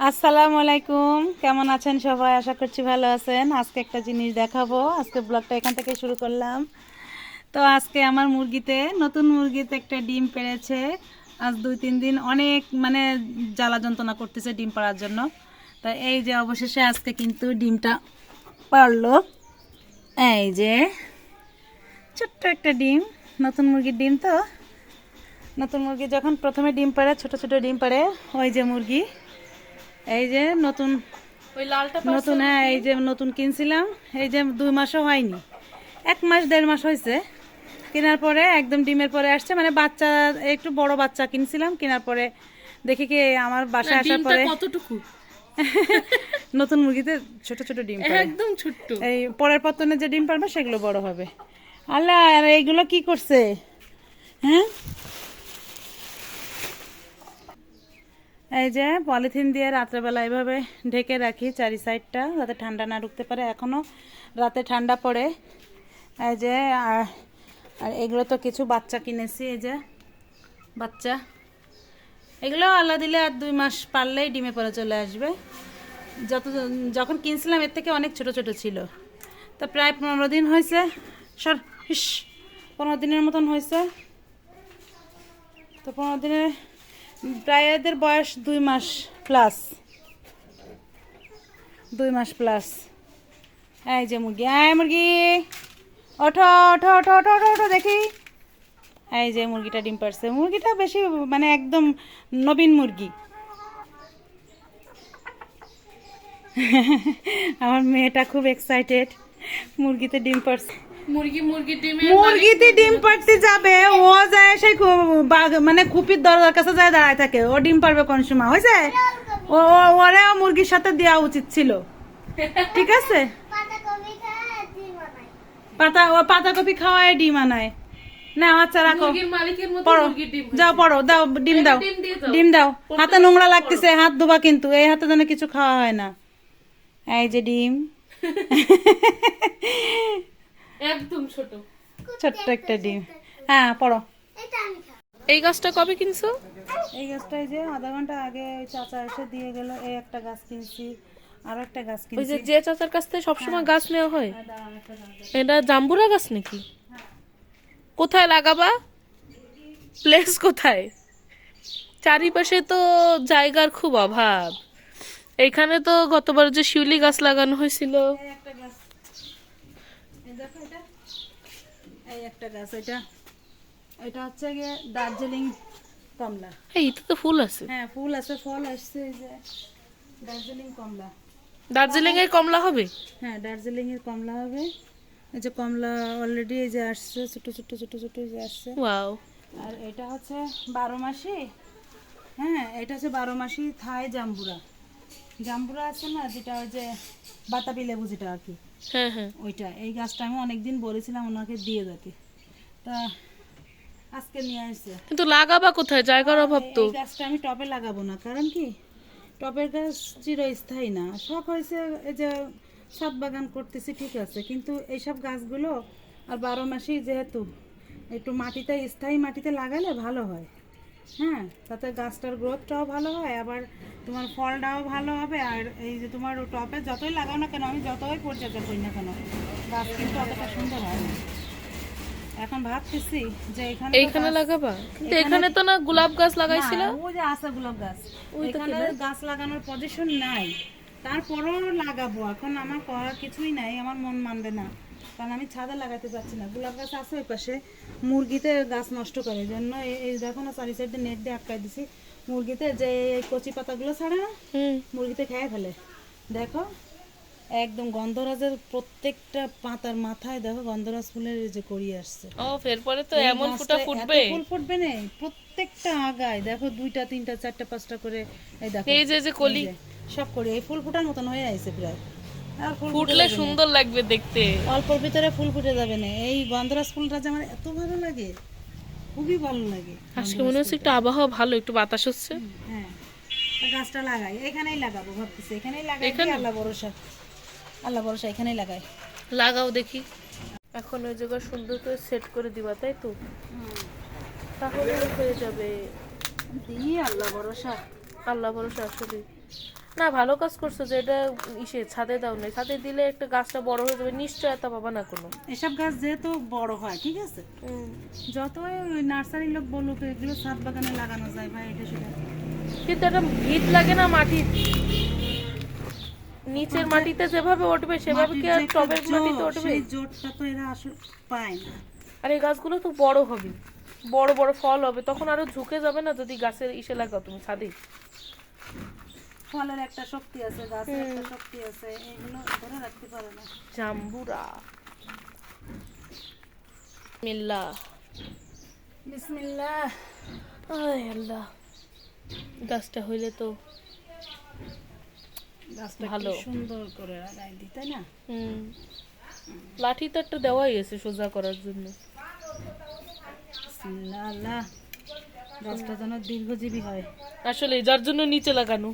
আসসালামু আলাইকুম। কেমন আছেন সবাই? আশা করছি ভালো আছেন। আজকে একটা জিনিস দেখাবো। আজকে ব্লগটা এখান থেকে শুরু করলাম। তো আজকে আমার মুরগিতে নতুন মুরগিতে একটা ডিম পেড়েছে। আজ দুই, তিন দিন অনেক মানে জ্বালা যন্ত্রণা করতেছে ডিম পাড়ার জন্য। তা এই যে অবশেষে আজকে কিন্তু ডিমটা পারল এই যে ছোট্ট একটা ডিম, নতুন মুরগির ডিম তো। নতুন মুরগি যখন প্রথমে ডিম পাড়ে, ছোট ছোট ডিম পাড়ে, ওই যে মুরগি। এই যে নতুন ওই লালটা নতুন হ্যাঁ এই যে নতুন কিনছিলাম এই যে দুই মাসও হয়নি। এক মাস দেড় মাস হয়েছে। কেনার পরে একদম ডিমের পরে আসছে মানে বাচ্চা একটু বড় বাচ্চা কিনছিলাম কেনার পরে দেখি কি আমার বাসায় আসার পরে কতটুকু? নতুন মুরগিতে ছোট ছোট ডিম একদম ছোট্ট। এই পরের পতনে যে ডিম পারবে সেগুলো বড় হবে। আল্লাহ আর এইগুলো কি করছে? হ্যাঁ? এই যে পলিথিন দিয়ে রাত্রেবেলা এইভাবে ঢেকে রাখি চারি সাইডটা, যাতে ঠান্ডা না ঢুকতে পারে। এখনও রাতে ঠান্ডা পড়ে। এই যে, আর আর এগুলো তো কিছু বাচ্চা কিনেছি, এই যে বাচ্চা। এগুলো আল্লাহ দিলে আর দুই মাস পারলেই ডিমে পরে চলে আসবে। যত, যখন কিনছিলাম এর থেকে অনেক ছোট ছোট ছিল। তা প্রায় পনেরো দিন হয়েছে। সর হিস পনেরো দিনের মতন হয়েছে। তো পনেরো দিনে প্রায় এদের বয়স দুই মাস প্লাস দুই মাস প্লাস এই যে মুরগি, এই মুরগি। ওঠো ওঠো ওঠো ওঠো ওঠো ওঠো, দেখি। এই যে মুরগিটা ডিম পারছে মুরগিটা বেশি মানে একদম নবীন মুরগি। আমার মেয়েটা খুব এক্সাইটেড মুরগিতে ডিম পারছে মুরগি মুরগি মুরগিতে ডিম পাড়তে যাবে ও যায় সেই মানে খুপির দরজার কাছে যায় দাঁড়ায় থাকে ও ডিম পারবে কোন সময় হয়েছে ও ও- ওরে মুরগির সাথে দেওয়া উচিত ছিল। ঠিক আছে? পাতা ও পাতাকপি খাওয়ায় ডিম আনায়। না আচ্ছা রাখো। পড়ো। যাও পড়ো দাও ডিম দাও। ডিম দাও। হাতে নোংরা লাগতেছে হাত ধোবা কিন্তু এই হাতে যেন কিছু খাওয়া হয় না। এই যে ডিম। একদম ছোট। ছোট্ট একটা ডিম। হ্যাঁ পড়ো। এই গাছটা কবে কিনছো? এই গাছটা এই যে আধা ঘণ্টা আগে ওই চাচা এসে দিয়ে গেল এই একটা গাছ কিনছি আর একটা গাছ ওই যে যে চাচার কাছ থেকে সবসময় গাছ নেওয়া হয়। এটা জাম্বুরা গাছ নাকি? কোথায় লাগাবা? প্লেস কোথায়? চারিপাশে তো জায়গার খুব অভাব। এখানে তো গতবার যে শিউলি গাছ লাগানো হয়েছিল এই একটা গাছ এই দেখো এটা এই একটা গাছ এটা এটা হচ্ছে গিয়ে দার্জিলিং কমলা। এই তো ফুল আছে। হ্যাঁ ফুল আছে ফল আসছে এই যে দার্জিলিং কমলা। দার্জিলিং এর কমলা হবে? হ্যাঁ দার্জিলিং এর কমলা হবে। এই যে কমলা অলরেডি এই যে আসছে ছোট ছোট ছোট ছোট যে আসছে। ওয়াও। আর এটা হচ্ছে বারো মাসি। হ্যাঁ এটা হচ্ছে বারো মাসি থাই জাম্বুরা। জাম্বুরা আছে না যেটা ওই যে বাতাবি লেবু যেটা আর কি হ্যাঁ হ্যাঁ। ওইটা এই গাছটা আমি অনেকদিন বলেছিলাম ওনাকে দিয়ে যেতে। তা আজকে নিয়ে আসছে। কিন্তু লাগাবা কোথায়? জায়গার অভাব তো। এই গাছটা আমি টবে লাগাবো না কারণ কি টবের গাছ চিরস্থায়ী না। শখ হয়েছে এই যে ছাদ বাগান করতেছি ঠিক আছে কিন্তু এইসব গাছগুলো আর বারো মাসেই যেহেতু একটু মাটিতে স্থায়ী মাটিতে লাগালে ভালো হয়। হ্যাঁ তাতে গাছটার গ্রোথটাও ভালো হয় আবার তোমার ফলটাও ভালো হবে আর এই যে তোমার টবে যতই লাগাও না কেন আমি যতই পরিচর্যা করি না কেন গাছ কিন্তু অতটা সুন্দর হয় না। এখন ভাবতেছি যে এখানে এইখানে লাগাবা? কিন্তু এখানে তো না গোলাপ গাছ লাগাইছিল? ওই যে আছে গোলাপ গাছ। গাছ লাগানোর পজিশন নাই। তারপরেও লাগাবো এখন আমার করার কিছুই নাই আমার মন মানবে না। কারণ আমি ছাদে লাগাতে পারছি না। গোলাপ গাছ আছে ওই পাশে। মুরগিতে গাছ নষ্ট করে। জন্য এই- দেখো না চারি সাইডে নেট দিয়ে আটকাই দিছি। মুরগিতে যে এই কচি পাতাগুলো ছাড়ে মুরগিতে খেয়ে ফেলে। দেখো একদম গন্ধরাজের প্রত্যেকটা পাতার মাথায় দেখো গন্ধরাজ ফুলের যে করিয়ে আসছে। ও এরপরে তো এমন ফুটা ফুটবে। ফুল ফুটবে না প্রত্যেকটা আগায়। দেখো দুইটা তিনটা চারটা পাঁচটা করে এই দেখো। এই যে যে কলি। সব করে এই ফুল ফুটার মতন হয়ে আইছে প্রায়। ফুটলে সুন্দর লাগবে দেখতে। অল্পর ভিতরে ফুল ফুটে যাবে না। এই গন্ধরাজ ফুলটা যে আমার এত ভালো লাগে খুবই ভালো লাগে আজকে মনে হচ্ছে একটু আবহাওয়া ভালো একটু বাতাস হচ্ছে। হ্যাঁ। গাছটা লাগাই এখানেই লাগাবো ভাবতেছি। এখানেই লাগাই আল্লাহ ভরসা? আল্লাহ ভরসা এখানেই লাগাই। লাগাও দেখি। এখন ওই জায়গা সুন্দর করে সেট করে দিবা তাই তো? তাহলে হয়ে যাবে। দিয়ে আল্লাহ ভরসা। আল্লাহ ভরসা আসলে না ভালো কাজ করছ যে এটা ইসে ছাদে দাও না ছাদে দিলে একটা গাছটা বড় হয়ে যাবে নিশ্চয়তা পাবা না কোনো এসব গাছ যেহেতু বড় হয় ঠিক আছে? যতই ওই নার্সারি লোক বলুক এগুলো ছাদ বাগানে লাগানো যায় ভাই এটা সেটা। কিন্তু একটা ভিত লাগে না মাটির? নিচের মাটিতে যেভাবে উঠবে সেভাবে কি আর টবের মাটিতে উঠবে? সেই জোরটা তো এরা আসলে পায় না। আর এই গাছগুলো তো বড় হবে বড় বড় ফল হবে তখন আরও ঝুঁকে যাবে না যদি গাছের ইসে লাগাও তুমি ছাদে? ফলের একটা শক্তি আছে গাছের একটা শক্তি আছে এগুলো ধরে রাখতে পারে না। জাম্বুরা। মিল্লা বিসমিল্লাহ। আয় আল্লাহ। গাছটা হইলে তো গাছটা ভালো। সুন্দর করে লাগাই তাই না? হুম। লাঠি তো একটা দেওয়াই আছে সোজা করার জন্য। আল্লাহ। গাছটা যেন দীর্ঘজীবী হয়। আসলে যার জন্য নিচে লাগানো।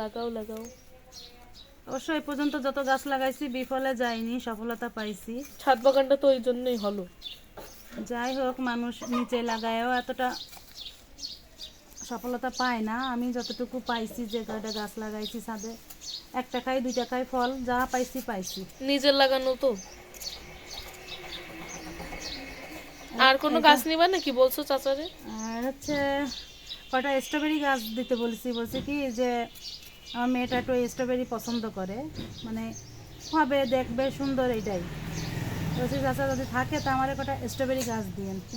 লাগাও লাগাও। অবশ্য এই পর্যন্ত যত গাছ লাগাইছি বিফলে যায়নি সফলতা পাইছি। ছাদ বাগানটা তো ওই জন্যই হলো। যাই হোক মানুষ নিচে লাগায়ও এতটা সফলতা পায় না। আমি যতটুকু পাইছি যে কয়টা গাছ লাগাইছি ছাদে একটা খাই দুইটা খাই ফল যা পাইছি পাইছি। নিজের লাগানো তো। আর কোনো গাছ নিবা নাকি বলছো চাচারে? আর হচ্ছে কয়টা স্ট্রবেরি গাছ দিতে বলেছি বলছি কি যে আমার মেয়েটা একটু স্ট্রবেরি পছন্দ করে। মানে হবে দেখবে সুন্দর এইটাই যদি থাকে তা আমার স্ট্রবেরি গাছ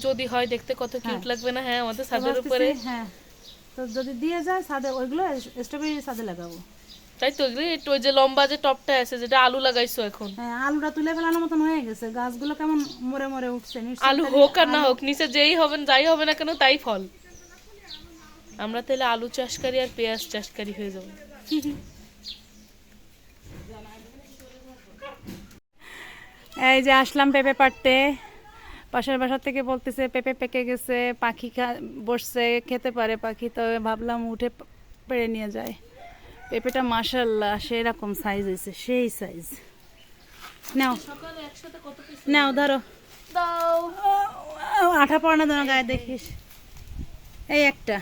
যদি হয় দেখতে কত কিউট লাগবে না? হ্যাঁ আমাদের ছাদের উপরে। হ্যাঁ। তো যদি দিয়ে যায় ছাদে ওইগুলো স্ট্রবেরি ছাদে লাগাবো। তাই তো ওই যে লম্বা যে টপটা আছে যেটা আলু লাগাইছো এখন। হ্যাঁ আলুটা তুলে ফেলানোর মতন হয়ে গেছে। গাছগুলো কেমন মরে মরে উঠছে আলু হোক আর না হোক নিচে যেই হবেন যাই হবে না কেন তাই ফল। আমরা তাহলে আলু চাষকারী আর পেঁয়াজ চাষকারী হয়ে যাব। এই যে আসলাম পেঁপে পাড়তে। পাশের বাসা থেকে বলতেছে, পেঁপে পেকে গেছে, পাখি বসছে, খেতে পারে পাখি তো ভাবলাম উঠে প- পেড়ে নিয়ে যায় পেঁপেটা মাসাল্লাহ সেরকম সাইজ হয়েছে, সেই সাইজ নাও। নাও, ধরো। আঠা পড়ানো ধরো গায়ে দেখিস। এই একটা।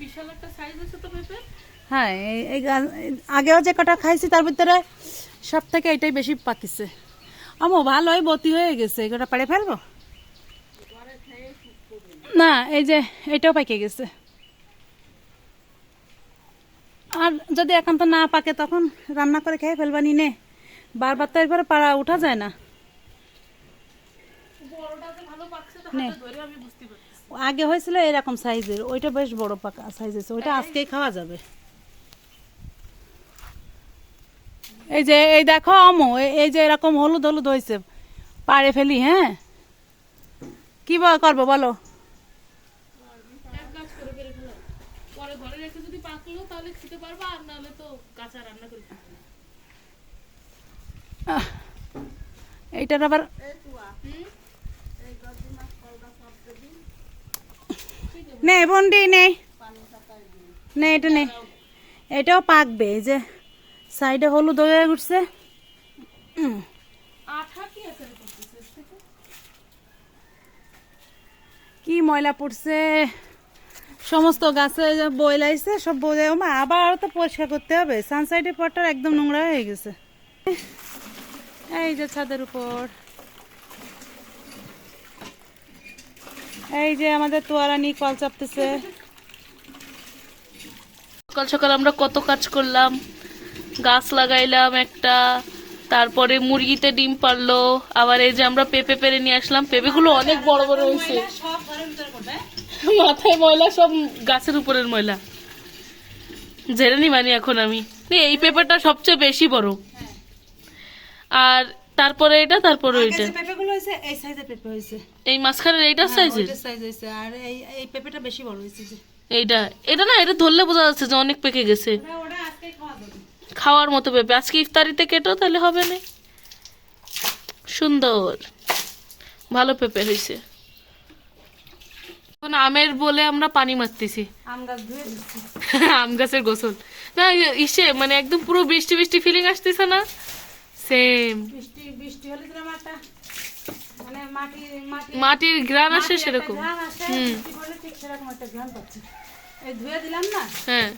বিশাল একটা সাইজ আছে তো হ্যাঁ এই- আগেও যে কটা খাইছি তার ভিতরে সব থেকে এটাই বেশি পাকিছে। আমো ভালোই বতি হয়ে গেছে এই কটা পাড়ে ফেলব? না এই যে এটাও পাকে গেছে। আর যদি এখন তো না পাকে তখন রান্না করে খেয়ে ফেলবানি নে বারবার তো এরপরে পাড়া উঠা যায় না। আগে হয়েছিল এরকম সাইজের ওইটা বেশ বড় পাকা সাইজ আছে ওইটা আজকেই খাওয়া যাবে। এই যে এই দেখো আমো এই- এই যে এরকম হলুদ হলুদ হয়েছে পাড়ে ফেলি হ্যাঁ? কি করব বলো? এক গাছ করে পেরে ফেলাম পরে ঘরে রেখে যদি পাকলো তাহলে খেতে পারবা আর নাহলে তো কাঁচা রান্না করে খেতে হবে। আহ, এইটার আবার নে বন্ডি নেই নে এটা নে। এটাও পাকবে এই যে। সাইডে হলুদ হয়ে উঠছে কি ময়লা পড়ছে? সমস্ত গাছে যে বই লাইছে সব বই আবার তো পরিষ্কার করতে হবে। সানসাইডের পরটা একদম নোংরা হয়ে গেছে। এই যে ছাদের উপর। এই যে আমাদের তোয়ারানি কল চাপতেছে। সকাল সকাল আমরা কত কাজ করলাম। গাছ লাগাইলাম একটা তারপরে মুরগিতে ডিম পারল আবার এই যে আমরা পেঁপে পেরে নিয়ে আসলাম পেঁপেগুলো অনেক বড় বড় হয়েছে। মাথায় ময়লা সব গাছের উপরের ময়লা। জেনে নি মানি এখন আমি। এই পেঁপেটা সবচেয়ে বেশি বড়। আর তারপরে এটা তারপরে পেঁপেগুলো হয়েছে এই সাইজের পেঁপে এই এইটা সাইজ আর এই এই পেঁপেটা বেশি বড় হয়েছে যে। এইটা এটা না এটা ধরলে বোঝা যাচ্ছে যে অনেক পেকে গেছে। ওটা খাওয়ার মতো পেঁপে আজকে ইফতারিতে কেটো তাহলে হবে না। সুন্দর। ভালো পেঁপে হয়েছে এখন আমের বলে আমরা পানি মারতেছি। আম গাছের গোসল। না ইসে মানে একদম পুরো বৃষ্টি বৃষ্টি ফিলিং আসতেছে না? সেম মানে মাটি মাটি মাটির গ্রান আসে সেরকম। হুম। ধুয়ে দিলাম না হ্যাঁ।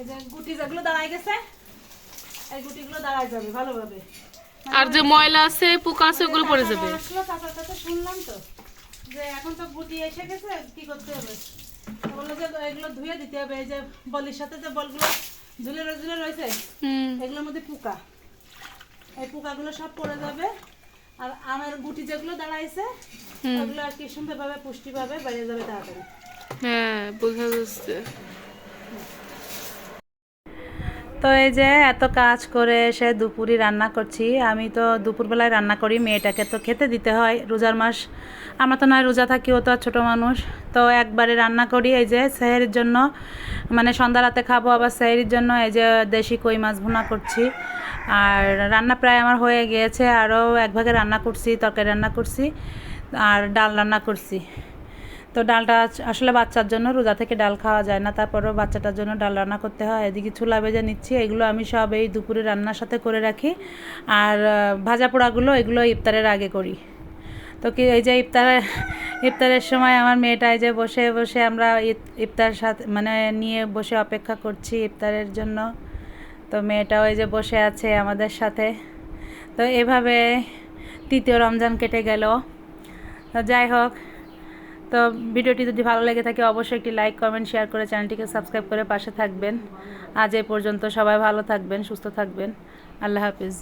এই যে গুটি যেগুলো দাঁড়ায় গেছে এই গুটিগুলো দাঁড়ায় যাবে ভালোভাবে। আর যে ময়লা আছে পোকা আছে ওগুলো পড়ে যাবে। কাছে শুনলাম তো যে এখন তো গুটি এসে গেছে কি করতে হবে? বলল যে এগুলো ধুয়ে দিতে হবে এই যে বলির সাথে যে বলগুলো ঝুলে ঝুলে রয়েছে এগুলোর মধ্যে পোকা। এই পোকাগুলো সব পড়ে যাবে আর আমের গুটি যেগুলো দাঁড়াইছে ওগুলো আর কি সুন্দরভাবে পুষ্টিভাবে বেড়ে যাবে তাড়াতাড়ি। হ্যাঁ বোঝা যাচ্ছে। তো এই যে এত কাজ করে এসে দুপুরি রান্না করছি। আমি তো দুপুরবেলায় রান্না করি, মেয়েটাকে তো খেতে দিতে হয় রোজার মাস। আমরা তো নয় রোজা থাকি, ও তো আর ছোটো মানুষ। তো একবারে রান্না করি এই যে সেহেরির জন্য। মানে সন্ধ্যা রাতে খাব, আবার সেহেরির জন্য এই যে দেশি কই মাছ ভুনা করছি। আর রান্না প্রায় আমার হয়ে গিয়েছে, আরও এক ভাগে রান্না করছি, তরকারি রান্না করছি, আর ডাল রান্না করছি। তো ডালটা আসলে বাচ্চার জন্য রোজা থেকে ডাল খাওয়া যায় না, তারপরেও বাচ্চাটার জন্য ডাল রান্না করতে হয়। এদিকে ছোলা ভেজে নিচ্ছি, এগুলো আমি সব এই দুপুরে রান্নার সাথে করে রাখি। আর ভাজা পোড়াগুলো এগুলো ইফতারের আগে করি। তো কি এই যে ইফতারে, ইফতারের সময় আমার মেয়েটা এই যে বসে বসে আমরা ইফ- ইফতার সাথে মানে নিয়ে বসে অপেক্ষা করছি ইফতারের জন্য। তো মেয়েটাও এই যে বসে আছে আমাদের সাথে। তো এভাবে তৃতীয় রমজান কেটে গেল। যাই হোক তো ভিডিওটি যদি ভালো লেগে থাকে, অবশ্যই একটি লাইক কমেন্ট শেয়ার করে চ্যানেলটিকে সাবস্ক্রাইব করে পাশে থাকবেন। আজ এ পর্যন্ত সবাই ভালো থাকবেন, সুস্থ থাকবেন। আল্লাহ হাফিজ।